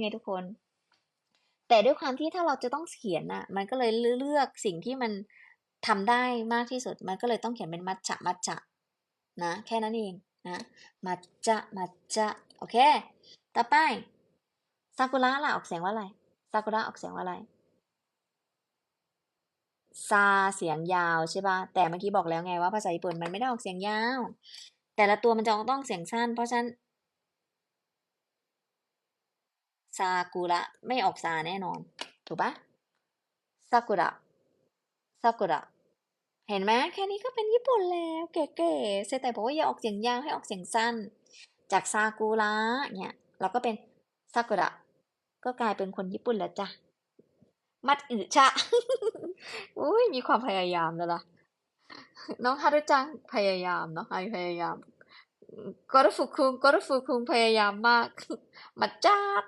ไงทุกคน แต่ด้วยความที่ถ้าเราจะต้องเขียนน่ะมันก็เลยเลือกสิ่งที่มันทำได้มากที่สุด มันก็เลยต้องเขียนเป็นมัจจะมัจจะนะ แค่นั้นเองนะมัจจะมัจจะโอเค ต่อไปซากุระล่ะออกเสียงว่าอะไรซากุระออกเสียงว่าอะไรซาเสียงยาวใช่ป่ะ แต่เมื่อกี้บอกแล้วไงว่าภาษาญี่ปุ่นมันไม่ได้ออกเสียงยาว แต่ละตัวมันจะต้องเสียงสั้น เพราะฉะนั้น ซากุระไม่ออกซาแน่นอน ถูกปะซากุระซากุระเห็นไหมแค่นี้ก็เป็นญี่ปุ่นแล้วเก๋ๆเซแต่บอกว่าอย่าออกเสียงยาวให้ออกเสียงสั้น จากซากุระเนี่ยเราก็เป็นซากุระก็กลายเป็นคนญี่ปุ่นแล้วจ้ะ มัดอึชะอุ้ยมีความพยายามแล้วล่ะ น้องฮารุจังพยายามเนาะพยายาม กอรฟุคุงกอรฟุคุงพยายามมากมาจ้าด